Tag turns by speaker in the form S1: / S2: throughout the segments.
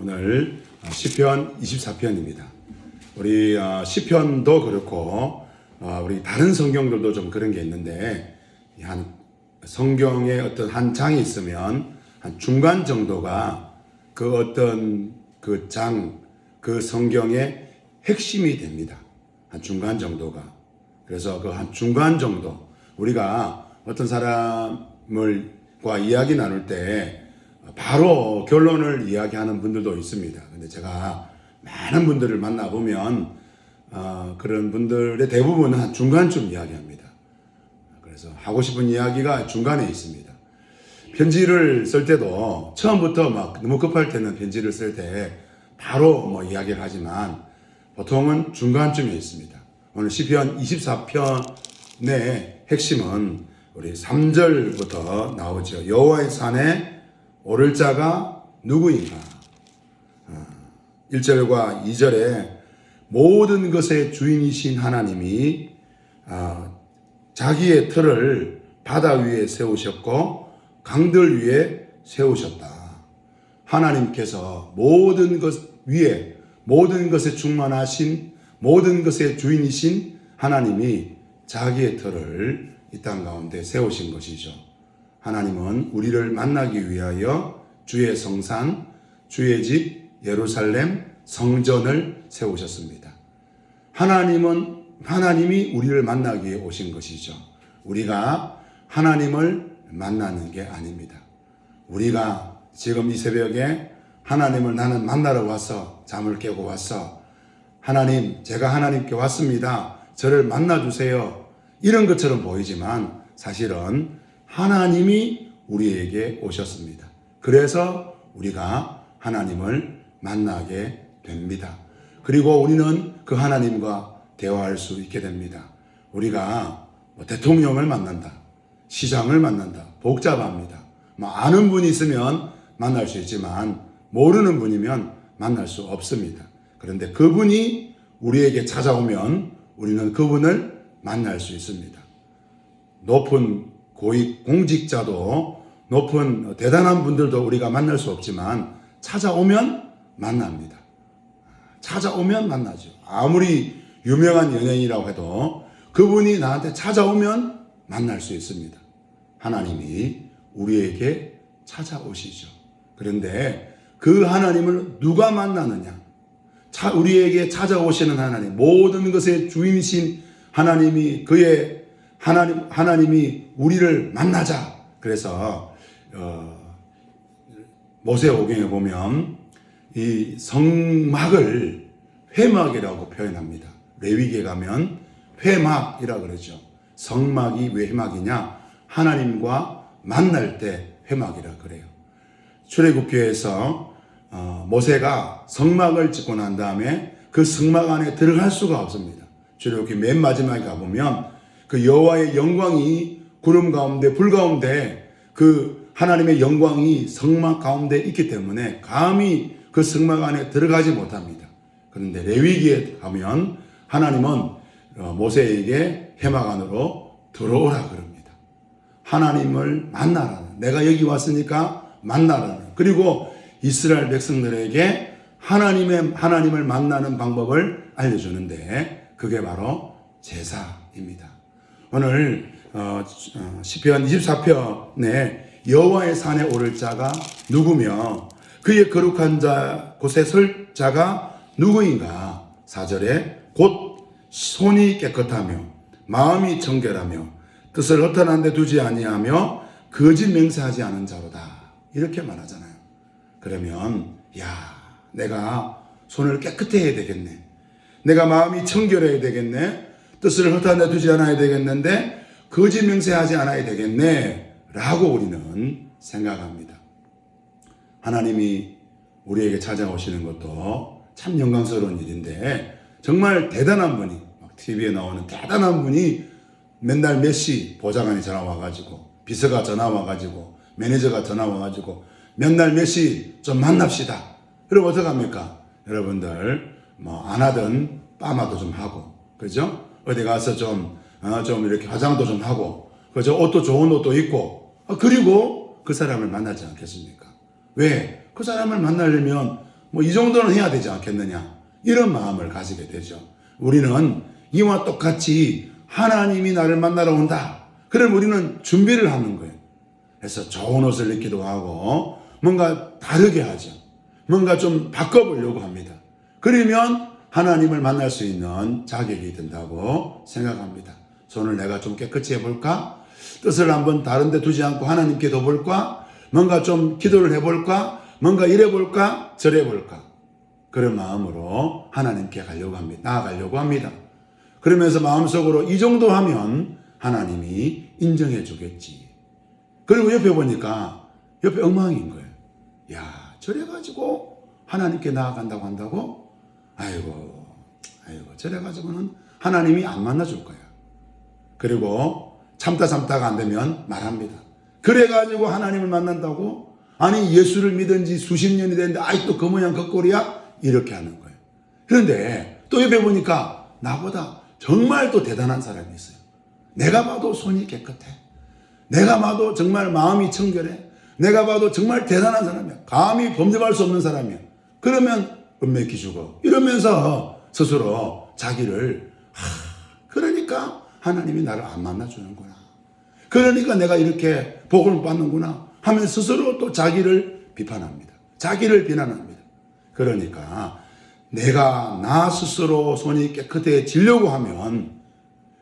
S1: 오늘 시편 24편입니다. 우리 어, 시편도 그렇고 어, 우리 다른 성경들도 좀 그런 게 있는데 이한 성경에 어떤 한 장이 있으면 한 중간 정도가 그 어떤 그 장, 그 성경의 핵심이 됩니다. 한 중간 정도가. 그래서 그 한 중간 정도 우리가 어떤 사람을과 이야기 나눌 때 바로 결론을 이야기하는 분들도 있습니다. 근데 제가 많은 분들을 만나보면 어, 그런 분들의 대부분은 한 중간쯤 이야기합니다. 그래서 하고 싶은 이야기가 중간에 있습니다. 편지를 쓸 때도 처음부터 막 너무 급할 때는 편지를 쓸 때 바로 뭐 이야기를 하지만 보통은 중간쯤에 있습니다. 오늘 시편 24편의 핵심은 우리 3절부터 나오죠. 여호와의 산에 오를 자가 누구인가? 1절과 2절에 모든 것의 주인이신 하나님이 아, 자기의 틀을 바다 위에 세우셨고 강들 위에 세우셨다. 하나님께서 모든 것 위에 모든 것에 충만하신 모든 것의 주인이신 하나님이 자기의 틀을 이 땅 가운데 세우신 것이죠. 하나님은 우리를 만나기 위하여 주의 성산, 주의 집 예루살렘 성전을 세우셨습니다. 하나님은 하나님이 우리를 만나기 오신 것이죠. 우리가 하나님을 만나는 게 아닙니다. 우리가 지금 이 새벽에 하나님을 나는 만나러 와서 잠을 깨고 왔어. 하나님, 제가 하나님께 왔습니다. 저를 만나 주세요. 이런 것처럼 보이지만 사실은 하나님이 우리에게 오셨습니다. 그래서 우리가 하나님을 만나게 됩니다. 그리고 우리는 그 하나님과 대화할 수 있게 됩니다. 우리가 뭐 대통령을 만난다. 시장을 만난다. 복잡합니다. 뭐 아는 분이 있으면 만날 수 있지만 모르는 분이면 만날 수 없습니다. 그런데 그분이 우리에게 찾아오면 우리는 그분을 만날 수 있습니다. 높은 고위 공직자도 높은 대단한 분들도 우리가 만날 수 없지만 찾아오면 만납니다. 찾아오면 만나죠. 아무리 유명한 연예인이라고 해도 그분이 나한테 찾아오면 만날 수 있습니다. 하나님이 우리에게 찾아오시죠. 그런데 그 하나님을 누가 만나느냐? 차, 우리에게 찾아오시는 하나님, 모든 것의 주인이신 하나님이 그의 하나님 하나님이 우리를 만나자. 그래서 어, 모세오경에 보면 이 성막을 회막이라고 표현합니다. 레위기에 가면 회막이라 그러죠. 성막이 왜 회막이냐? 하나님과 만날 때 회막이라 그래요. 출애굽기에서 어, 모세가 성막을 짓고 난 다음에 그 성막 안에 들어갈 수가 없습니다. 출애굽기 맨 마지막에 가보면 그 여호와의 영광이 구름 가운데 불 가운데 그 하나님의 영광이 성막 가운데 있기 때문에 감히 그 성막 안에 들어가지 못합니다. 그런데 레위기에 가면 하나님은 어, 모세에게 해막 안으로 들어오라 그럽니다. 하나님을 만나라는 내가 여기 왔으니까 만나라는 그리고 이스라엘 백성들에게 하나님의 하나님을 만나는 방법을 알려주는데 그게 바로 제사입니다. 오늘 어, 어, 시편 24편에 여호와의 산에 오를 자가 누구며 그의 거룩한 자 곳에 설 자가 누구인가? 4절에 곧 손이 깨끗하며 마음이 정결하며 뜻을 허탄한 데 두지 아니하며 거짓 맹세하지 않은 자로다. 이렇게 말하잖아요. 그러면 야, 내가 손을 깨끗해야 되겠네. 내가 마음이 청결해야 되겠네. 뜻을 데 두지 않아야 되겠는데 거짓 맹세하지 않아야 되겠네. 라고 우리는 생각합니다. 하나님이 우리에게 찾아오시는 것도 참 영광스러운 일인데 정말 대단한 분이 막 TV에 나오는 대단한 분이 맨날 몇 시 보좌관이 전화 와가지고 비서가 전화 와가지고 매니저가 전화 와가지고 맨날 몇 시 좀 만납시다. 그럼 어떡합니까? 여러분들 뭐 안 하던 빠마도 좀 하고 그죠? 어디 가서 좀, 어, 좀 이렇게 화장도 좀 하고 그죠? 옷도 좋은 옷도 입고 아, 그리고 그 사람을 만나지 않겠습니까? 왜? 그 사람을 만나려면 뭐 이 정도는 해야 되지 않겠느냐. 이런 마음을 가지게 되죠. 우리는 이와 똑같이 하나님이 나를 만나러 온다. 그럼 우리는 준비를 하는 거예요. 그래서 좋은 옷을 입기도 하고 뭔가 다르게 하죠. 뭔가 좀 바꿔보려고 합니다. 그러면 하나님을 만날 수 있는 자격이 된다고 생각합니다. 손을 내가 좀 깨끗이 해볼까? 뜻을 한번 다른 데 두지 않고 하나님께 둬볼까? 뭔가 좀 기도를 해볼까? 뭔가 이래볼까? 저래볼까? 그런 마음으로 하나님께 가려고 합니다. 나아가려고 합니다. 그러면서 마음속으로 이 정도 하면 하나님이 인정해 주겠지. 그리고 옆에 보니까 옆에 엉망인 거예요. 야, 저래가지고 하나님께 나아간다고 한다고? 아이고, 아이고, 저래 가지고는 하나님이 안 만나줄 거야. 그리고 참다 참다가 안 되면 말합니다. 그래 가지고 하나님을 만난다고? 아니, 예수를 믿은 지 수십 년이 됐는데, 아직도 그 모양 그 꼴이야? 이렇게 하는 거예요. 그런데 또 옆에 보니까 나보다 정말 또 대단한 사람이 있어요. 내가 봐도 손이 깨끗해. 내가 봐도 정말 마음이 청결해. 내가 봐도 정말 대단한 사람이야. 감히 범접할 수 없는 사람이야. 그러면 은맥 기 주고 이러면서 스스로 자기를 하, 그러니까 하나님이 나를 안 만나주는구나. 그러니까 내가 이렇게 복을 못 받는구나 하면 스스로 또 자기를 비판합니다. 자기를 비난합니다. 그러니까 내가 나 스스로 손이 깨끗해지려고 하면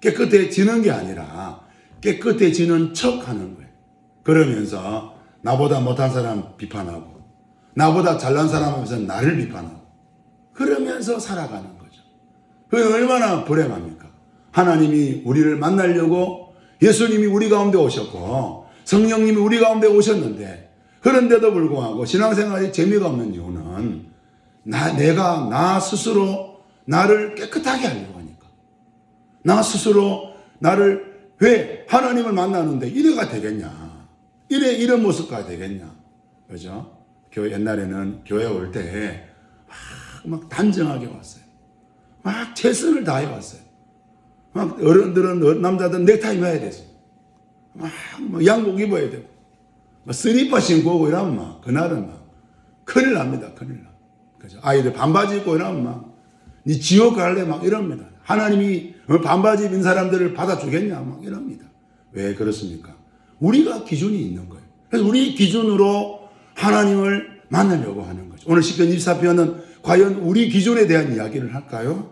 S1: 깨끗해지는 게 아니라 깨끗해지는 척 하는 거예요. 그러면서 나보다 못한 사람 비판하고 나보다 잘난 사람 앞에서 나를 비판하고 그러면서 살아가는 거죠. 그게 얼마나 불행합니까? 하나님이 우리를 만나려고 예수님이 우리 가운데 오셨고 성령님이 우리 가운데 오셨는데 그런데도 불구하고 신앙생활에 재미가 없는 이유는 나, 내가 나 스스로 나를 깨끗하게 하려고 하니까. 나 스스로 나를 왜 하나님을 만나는데 이래가 되겠냐. 이래, 이런 모습가 되겠냐. 그죠? 옛날에는 교회 올 때, 막, 막 단정하게 왔어요. 막 최선을 다해 왔어요. 막 어른들은, 남자들은 넥타이 매야 되죠. 막, 막 양복 입어야 되고. 막 스리퍼 신고 오고 이러면 막, 그날은 막, 큰일 납니다. 큰일 나. 그죠? 아이들 반바지 입고 이러면 막, 니 지옥 갈래? 막 이럽니다. 하나님이 반바지 입은 사람들을 받아주겠냐? 막 이럽니다. 왜 그렇습니까? 우리가 기준이 있는 거예요. 그래서 우리 기준으로 하나님을 만나려고 하는 거죠. 오늘 10편 24편은 과연 우리 기준에 대한 이야기를 할까요?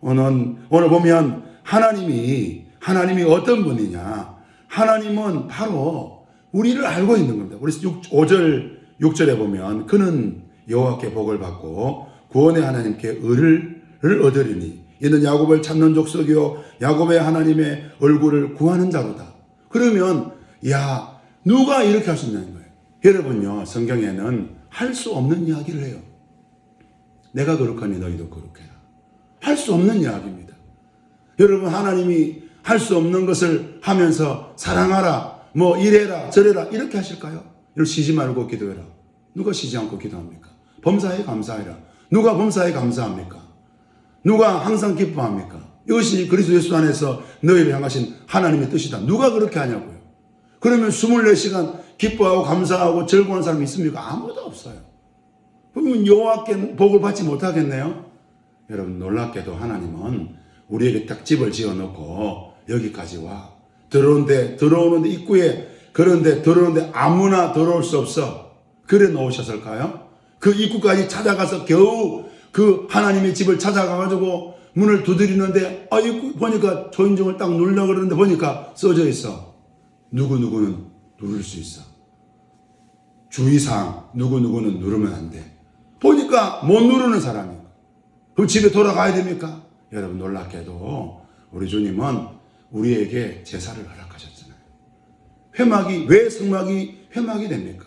S1: 오늘, 오늘 보면 하나님이, 하나님이 어떤 분이냐? 하나님은 바로 우리를 알고 있는 겁니다. 우리 6, 5절, 6절에 보면 그는 여호와께 복을 받고 구원의 하나님께 의를 얻으리니 이는 야곱을 찾는 족속이요 야곱의 하나님의 얼굴을 구하는 자로다. 그러면 야 누가 이렇게 할 수 있는 거예요? 여러분요 성경에는 할 수 없는 이야기를 해요. 내가 그렇거니 너희도 그렇게라. 할 수 없는 이야기입니다. 여러분 하나님이 할 수 없는 것을 하면서 사랑하라 뭐 이래라 저래라 이렇게 하실까요? 이걸 쉬지 말고 기도해라. 누가 쉬지 않고 기도합니까? 범사에 감사해라. 누가 범사에 감사합니까? 누가 항상 기뻐합니까? 이것이 그리스도 예수 안에서 너희를 향하신 하나님의 뜻이다. 누가 그렇게 하냐고요? 그러면 24시간 기뻐하고 감사하고 즐거운 사람이 있습니까? 아무도 없어요. 그러면 여호와께 복을 받지 못하겠네요. 여러분 놀랍게도 하나님은 우리에게 딱 집을 지어놓고 여기까지 와 들어오는데 들어오는데 입구에 그런데 들어오는데 아무나 들어올 수 없어. 그래 놓으셨을까요? 그 입구까지 찾아가서 겨우 그 하나님의 집을 찾아가가지고 문을 두드리는데 아 입구 보니까 초인종을 딱 누르려고 그러는데 보니까 써져 있어. 누구 누구는 누를 수 있어. 주의사항 누구 누구는 누르면 안 돼. 보니까 못 누르는 사람이. 그럼 집에 돌아가야 됩니까? 여러분 놀랍게도 우리 주님은 우리에게 제사를 허락하셨잖아요. 회막이 왜 성막이 회막이 됩니까?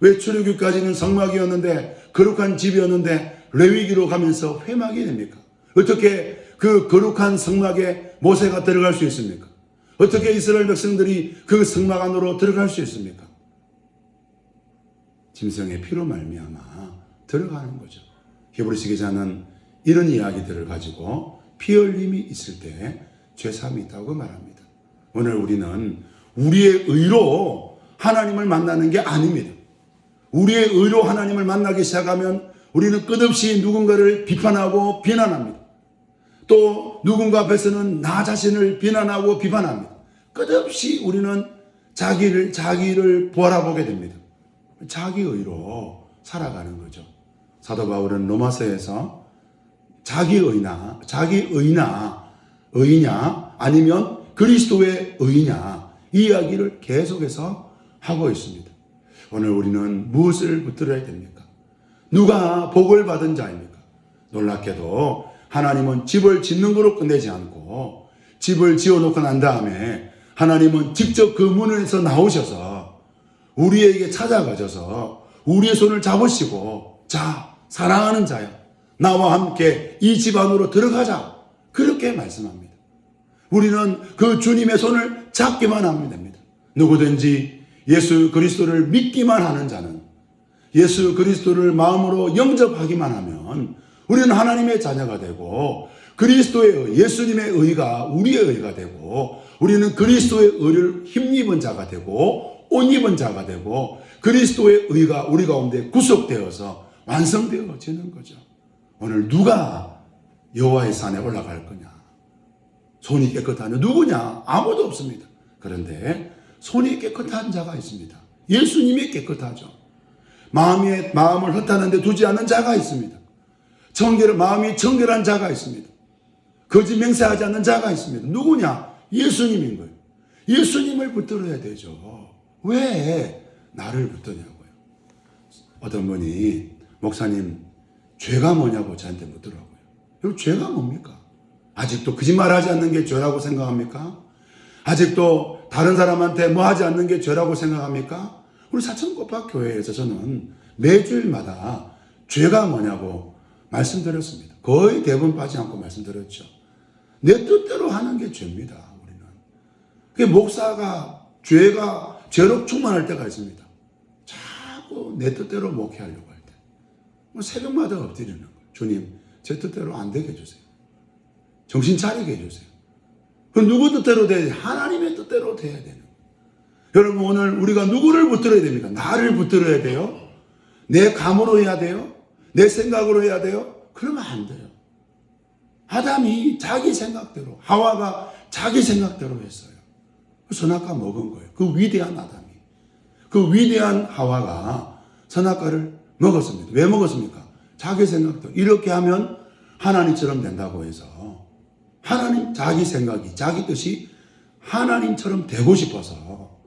S1: 왜 출애굽까지는 성막이었는데 거룩한 집이었는데 레위기로 가면서 회막이 됩니까? 어떻게 그 거룩한 성막에 모세가 들어갈 수 있습니까? 어떻게 이스라엘 백성들이 그 성막 안으로 들어갈 수 있습니까? 짐승의 피로 말미암아 들어가는 거죠. 히브리서 기자는 이런 이야기들을 가지고 피 흘림이 있을 때 죄삼이 있다고 말합니다. 오늘 우리는 우리의 의로 하나님을 만나는 게 아닙니다. 우리의 의로 하나님을 만나기 시작하면 우리는 끝없이 누군가를 비판하고 비난합니다. 또 누군가 앞에서는 나 자신을 비난하고 비판합니다. 끝없이 우리는 자기를 자기를 바라보게 됩니다. 자기 의로 살아가는 거죠. 사도 바울은 로마서에서 자기 의나 자기 의나 의냐 아니면 그리스도의 의냐 이 이야기를 계속해서 하고 있습니다. 오늘 우리는 무엇을 붙들어야 됩니까? 누가 복을 받은 자입니까? 놀랍게도 하나님은 집을 짓는 거로 끝내지 않고 집을 지어놓고 난 다음에 하나님은 직접 그 문에서 나오셔서 우리에게 찾아가셔서 우리의 손을 잡으시고 자 사랑하는 자야 나와 함께 이 집 안으로 들어가자 그렇게 말씀합니다. 우리는 그 주님의 손을 잡기만 하면 됩니다. 누구든지 예수 그리스도를 믿기만 하는 자는 예수 그리스도를 마음으로 영접하기만 하면 우리는 하나님의 자녀가 되고 그리스도의 의, 예수님의 의가 우리의 의가 되고 우리는 그리스도의 의를 힘입은 자가 되고 옷 입은 자가 되고 그리스도의 의가 우리 가운데 구속되어서 완성되어지는 거죠. 오늘 누가 여호와의 산에 올라갈 거냐? 손이 깨끗하냐? 누구냐? 아무도 없습니다. 그런데 손이 깨끗한 자가 있습니다. 예수님이 깨끗하죠. 마음에 마음을 헛하는데 두지 않는 자가 있습니다. 청결 마음이 청결한 자가 있습니다. 거짓 맹세하지 않는 자가 있습니다. 누구냐? 예수님인 거예요. 예수님을 붙들어야 되죠. 왜 나를 붙드냐고요. 어떤 분이 목사님 죄가 뭐냐고 저한테 묻더라고요. 이 죄가 뭡니까? 아직도 거짓말하지 않는 게 죄라고 생각합니까? 아직도 다른 사람한테 뭐 하지 않는 게 죄라고 생각합니까? 우리 사천고파 교회에서 저는 매주일마다 죄가 뭐냐고 말씀드렸습니다. 거의 대부분 빠지 않고 말씀드렸죠. 내 뜻대로 하는 게 죄입니다. 우리는. 그 목사가 죄가 죄로 충만할 때가 있습니다. 자꾸 내 뜻대로 목회하려고 새벽마다 엎드리는 거예요. 주님, 제 뜻대로 안 되게 해주세요. 정신 차리게 해주세요. 그 누구 뜻대로 돼야 돼? 하나님의 뜻대로 돼야 되는 거예요. 여러분 오늘 우리가 누구를 붙들어야 됩니까? 나를 붙들어야 돼요? 내 감으로 해야 돼요? 내 생각으로 해야 돼요? 그러면 안 돼요. 아담이 자기 생각대로, 하와가 자기 생각대로 했어요. 선악과 먹은 거예요. 그 위대한 아담이. 그 위대한 하와가 선악과를 먹었습니다. 왜 먹었습니까? 자기 생각대로. 이렇게 하면 하나님처럼 된다고 해서 하나님 자기 생각이, 자기 뜻이 하나님처럼 되고 싶어서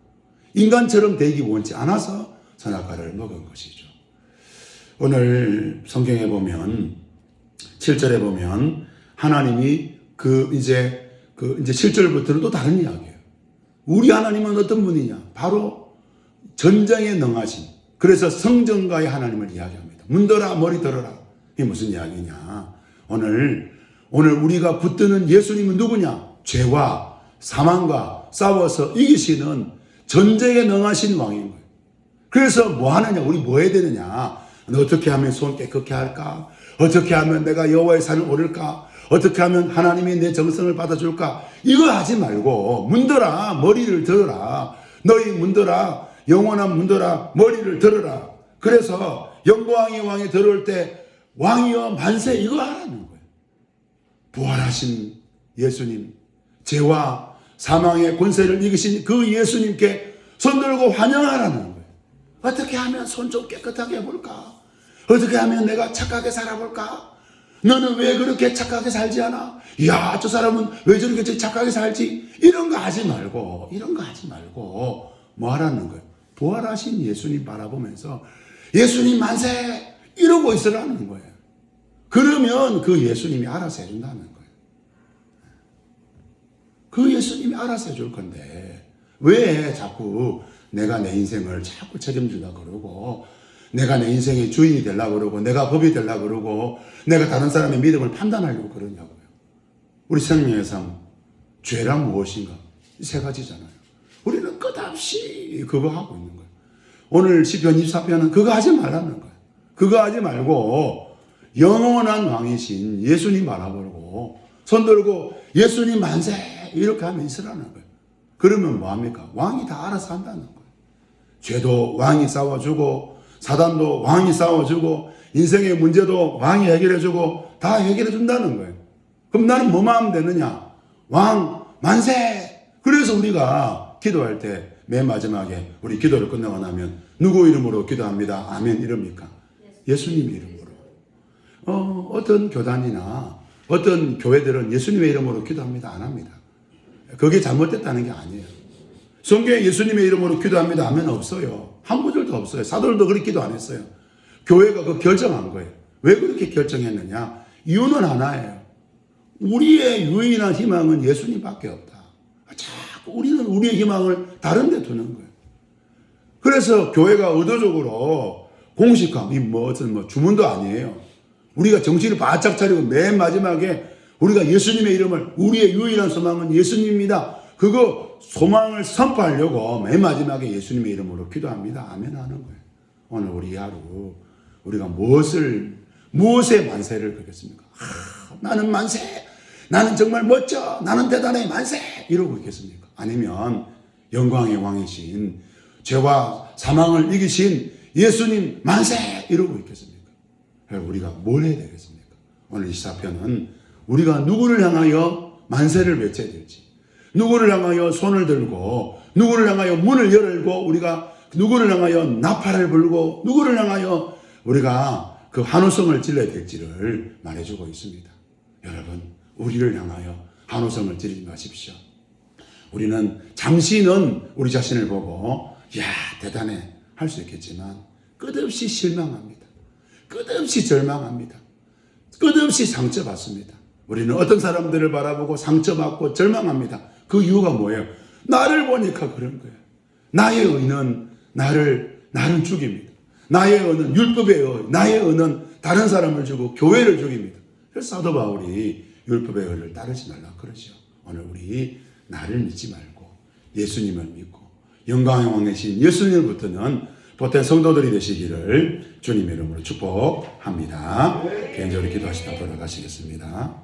S1: 인간처럼 되기 원치 않아서 선악과를 먹은 것이죠. 오늘 성경에 보면 7절에 보면 하나님이 그 이제 그 이제 7절부터는 또 다른 이야기예요. 우리 하나님은 어떤 분이냐? 바로 전쟁에 능하신 그래서 성전가의 하나님을 이야기합니다. 문들아 머리 들어라. 이게 무슨 이야기냐? 오늘 오늘 우리가 붙드는 예수님은 누구냐? 죄와 사망과 싸워서 이기시는 전쟁에 능하신 왕인 거예요. 그래서 뭐 하느냐? 우리 뭐 해야 되느냐? 어떻게 하면 손 깨끗게 할까? 어떻게 하면 내가 여호와의 산을 오를까? 어떻게 하면 하나님이 내 정성을 받아줄까? 이거 하지 말고 문들아 머리를 들어라. 너희 문들아 영원한 문들아 머리를 들어라. 그래서 영광이 왕이 들어올 때 왕이여 만세 이거 하라는 거예요. 부활하신 예수님 죄와 사망의 권세를 이기신 그 예수님께 손 들고 환영하라는 거예요. 어떻게 하면 손 좀 깨끗하게 해볼까? 어떻게 하면 내가 착하게 살아볼까? 너는 왜 그렇게 착하게 살지 않아? 이야, 저 사람은 왜 저렇게 착하게 살지? 이런 거 하지 말고, 이런 거 하지 말고, 뭐 하라는 거예요? 부활하신 예수님 바라보면서 예수님 만세! 이러고 있으라는 거예요. 그러면 그 예수님이 알아서 해준다는 거예요. 그 예수님이 알아서 해줄 건데, 왜 자꾸 내가 내 인생을 자꾸 책임지다 그러고, 내가 내 인생의 주인이 되려고 그러고, 내가 법이 되려고 그러고, 내가 다른 사람의 믿음을 판단하려고 그러냐고요. 우리 생명의 삶, 죄란 무엇인가? 이세 가지잖아요. 우리는 끝없이 그거 하고 있는 거예요. 오늘 시편 24편은 그거 하지 말라는 거예요. 그거 하지 말고, 영원한 왕이신 예수님 바라보고, 손 들고 예수님 만세! 이렇게 하면 있으라는 거예요. 그러면 뭐합니까? 왕이 다 알아서 한다는 거예요. 죄도 왕이 싸워주고, 사단도 왕이 싸워주고 인생의 문제도 왕이 해결해주고 다 해결해준다는 거예요. 그럼 나는 뭐만 하면 되느냐? 왕 만세! 그래서 우리가 기도할 때 맨 마지막에 우리 기도를 끝나고 나면 누구 이름으로 기도합니다. 아멘 이럽니까? 예수님 이름으로. 어, 어떤 교단이나 어떤 교회들은 예수님의 이름으로 기도합니다. 안 합니다. 그게 잘못됐다는 게 아니에요. 성경에 예수님의 이름으로 기도합니다 하면 없어요. 한 구절도 없어요. 사도들도 그렇게 기도 안 했어요. 교회가 그 결정한 거예요. 왜 그렇게 결정했느냐? 이유는 하나예요. 우리의 유일한 희망은 예수님밖에 없다. 우리는 우리의 희망을 다른 데 두는 거예요. 그래서 교회가 의도적으로 공식화, 이뭐 어떤 뭐 주문도 아니에요. 우리가 정신을 바짝 차리고 맨 마지막에 우리가 예수님의 이름을 우리의 유일한 소망은 예수님입니다. 그거 소망을 선포하려고 맨 마지막에 예수님의 이름으로 기도합니다. 아멘 하는 거예요. 오늘 우리 하루 우리가 무엇을 무엇에 만세를 걸겠습니까? 아, 나는 만세. 나는 정말 멋져. 나는 대단해. 만세. 이러고 있겠습니까? 아니면 영광의 왕이신 죄와 사망을 이기신 예수님 만세 이러고 있겠습니까? 우리가 뭘 해야 되겠습니까? 오늘 이 시사편은 우리가 누구를 향하여 만세를 외쳐야 될지, 누구를 향하여 손을 들고, 누구를 향하여 문을 열고, 우리가 누구를 향하여 나팔을 불고, 누구를 향하여 우리가 그 한우성을 질러야 될지를 말해주고 있습니다. 여러분, 우리를 향하여 한우성을 지르지 마십시오. 우리는 잠시는 우리 자신을 보고, 야, 대단해. 할 수 있겠지만, 끝없이 실망합니다. 끝없이 절망합니다. 끝없이 상처받습니다. 우리는 어떤 사람들을 바라보고 상처받고 절망합니다. 그 이유가 뭐예요? 나를 보니까 그런 거예요. 나의 의는 나를, 나를 죽입니다. 나의 의는 율법의 의, 나의 의는 다른 사람을 주고 교회를 죽입니다. 그래서 사도 바울이 율법의 의를 따르지 말라 그러죠. 오늘 우리 나를 믿지 말고 예수님을 믿고 영광의 왕이신 예수님을 붙드는 보태 성도들이 되시기를 주님의 이름으로 축복합니다. 개인적으로 기도하시다 돌아가시겠습니다.